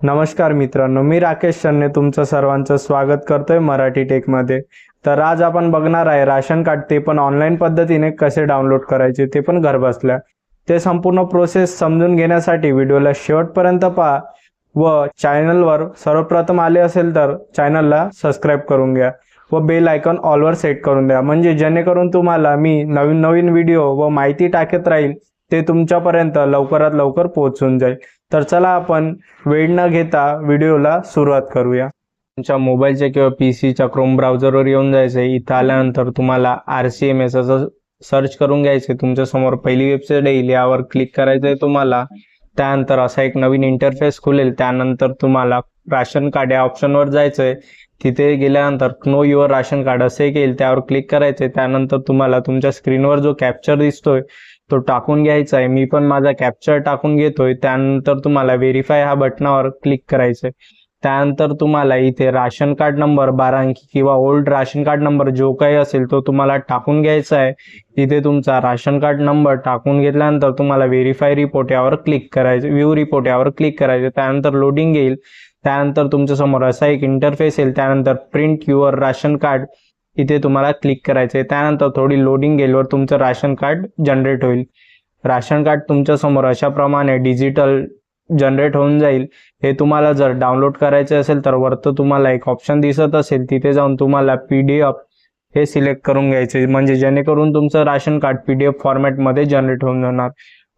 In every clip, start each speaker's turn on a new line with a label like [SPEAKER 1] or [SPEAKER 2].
[SPEAKER 1] नमस्कार मित्रांनो मी राकेश शन्ने तुमचं सर्वांचं स्वागत करतोय मराठी टेकमध्ये. तर आज आपण बघणार आहे राशन कार्ड ते पण ऑनलाईन पद्धतीने कसे डाउनलोड करायचे ते पण घर बसल्या ते संपूर्ण प्रोसेस समजून घेण्यासाठी व्हिडिओला शेवटपर्यंत पहा व चॅनलवर सर्वप्रथम आले असेल तर चॅनलला सबस्क्राईब करून घ्या व बेल आयकॉन ऑलवर सेट करून द्या. म्हणजे जेणेकरून तुम्हाला मी नवीन नवीन व्हिडिओ व माहिती टाकत राहील ते तुमच्यापर्यंत लवकरात लवकर पोहोचून जाईल. तर चला आपण वेळ न घेता व्हिडिओला सुरुवात करूया. तुमच्या मोबाईलच्या किंवा पी सीच्या क्रोम ब्राउझरवर येऊन जायचं इथं आल्यानंतर तुम्हाला आर सी एम एस असं सर्च करून घ्यायचे तुमच्यासमोर पहिली वेबसाईट येईल यावर क्लिक करायचं आहे तुम्हाला. त्यानंतर असा एक नवीन इंटरफेस खुलेल. त्यानंतर तुम्हाला राशन कार्ड या ऑप्शनवर जायचं आहे तिथे गेल्यानंतर नो युअर राशन कार्ड असे येईल. त्यावर क्लिक करायचंय. त्यानंतर तुम्हाला तुमच्या स्क्रीनवर जो कॅप्चर दिसतोय तो टाकून घ्यायचा आहे. मी पण माझा कॅप्चर टाकून घेतोय. त्यानंतर तुम्हाला व्हेरीफाय हा बटनावर क्लिक करायचं आहे त्यानंतर तुम्हाला इथे राशन कार्ड नंबर बारा अंकी किंवा ओल्ड राशन कार्ड नंबर जो काही असेल तो तुम्हाला टाकून घ्यायचा आहे. तिथे तुमचा राशन कार्ड नंबर टाकून घेतल्यानंतर तुम्हाला व्हेरीफाय रिपोर्ट यावर क्लिक करायचं व्ह्यू रिपोर्ट यावर क्लिक करायचं. त्यानंतर लोडिंग येईल. त्यानंतर तुमच्यासमोर असा एक इंटरफेस येईल. त्यानंतर प्रिंट युअर राशन कार्ड इथे तुम्हाला क्लिक करायचं आहे त्यानंतर थोडी लोडिंग गेल्यावर तुमचं राशन कार्ड जनरेट होईल. राशन कार्ड तुमच्यासमोर डिजिटल जनरेट होऊन जाईल. हे तुम्हाला जर डाउनलोड करायचे असेल तर वरतं तुम्हाला एक ऑप्शन दिसत असेल. तिथे जाऊन तुम्हाला पी डी एफ हे सिलेक्ट करून घ्यायचे. म्हणजे जेणेकरून तुमचं राशन कार्ड पी डी एफ फॉर्मॅटमध्ये जनरेट होऊन जाणार.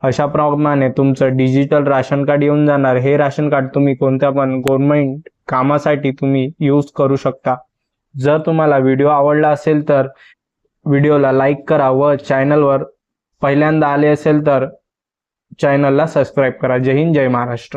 [SPEAKER 1] अशाप्रमाणे तुमचं डिजिटल राशन कार्ड येऊन जाणार. हे राशन कार्ड तुम्ही कोणत्या पण गव्हर्नमेंट कामासाठी तुम्ही यूज करू शकता. जर तुम्हाला व्हिडिओ आवडला असेल तर व्हिडिओला लाईक करा व चॅनलवर पहिल्यांदा आले असेल तर चॅनलला सबस्क्राईब करा. जय हिंद जय महाराष्ट्र.